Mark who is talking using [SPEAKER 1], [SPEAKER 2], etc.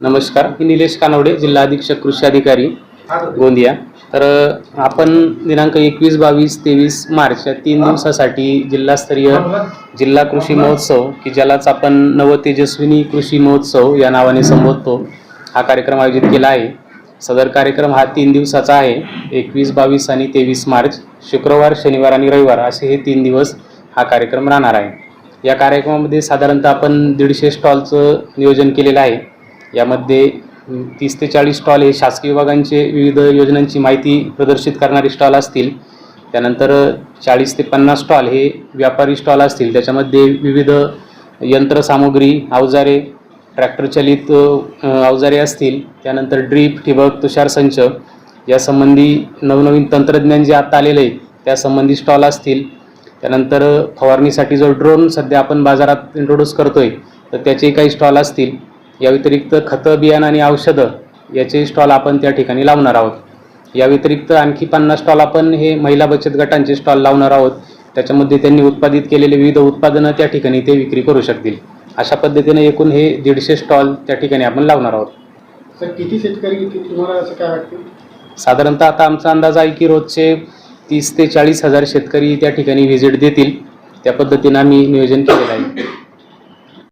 [SPEAKER 1] नमस्कार मी निलेश कानवडे जिल्हा अधीक्षक कृषी अधिकारी गोंदिया. तर आपण दिनांक एकवीस बावीस तेवीस मार्च या तीन दिवसासाठी जिल्हास्तरीय जिल्हा कृषी महोत्सव की ज्यालाच आपण नवतेजस्विनी कृषी महोत्सव या नावाने संबोधतो हा कार्यक्रम आयोजित केला आहे. सदर कार्यक्रम हा तीन दिवसाचा आहे एकवीस बावीस आणि तेवीस मार्च शुक्रवार शनिवार आणि रविवार असे हे तीन दिवस हा कार्यक्रम राहणार आहे. या कार्यक्रमामध्ये साधारणतः आपण दीडशे स्टॉलचं नियोजन केलेलं आहे. यामध्ये तीस ते चाळीस स्टॉल हे शासकीय विभागांचे विविध योजनांची माहिती प्रदर्शित करणारे स्टॉल असतील. त्यानंतर चाळीस ते पन्नास स्टॉल हे व्यापारी स्टॉल असतील. त्याच्यामध्ये विविध यंत्रसामुग्री अवजारे ट्रॅक्टरचलित अवजारे असतील. त्यानंतर ड्रीप ठिबक तुषार संच यासंबंधी नवनवीन तंत्रज्ञान जे आता आलेलं आहे त्यासंबंधी स्टॉल असतील. त्यानंतर फवारणीसाठी जो ड्रोन सध्या आपण बाजारात इंट्रोड्यूस करतो आहे तर त्याचे काही स्टॉल असतील. या व्यतिरिक्त खतं बियाणं आणि औषधं याचे स्टॉल आपण त्या ठिकाणी लावणार आहोत. या व्यतिरिक्त आणखी पन्नास स्टॉल आपण हे महिला बचत गटांचे स्टॉल लावणार आहोत. त्याच्यामध्ये त्यांनी उत्पादित केलेले विविध उत्पादनं त्या ठिकाणी ते विक्री करू शकतील. अशा पद्धतीने एकूण हे दीडशे स्टॉल त्या ठिकाणी आपण लावणार आहोत.
[SPEAKER 2] सर किती शेतकरी तुम्हाला असं काय वाटतं?
[SPEAKER 1] साधारणतः आता आमचा अंदाज आहे की रोजचे तीस ते चाळीस हजार शेतकरी त्या ठिकाणी व्हिजिट देतील. त्या पद्धतीनं आम्ही नियोजन केलेलं आहे.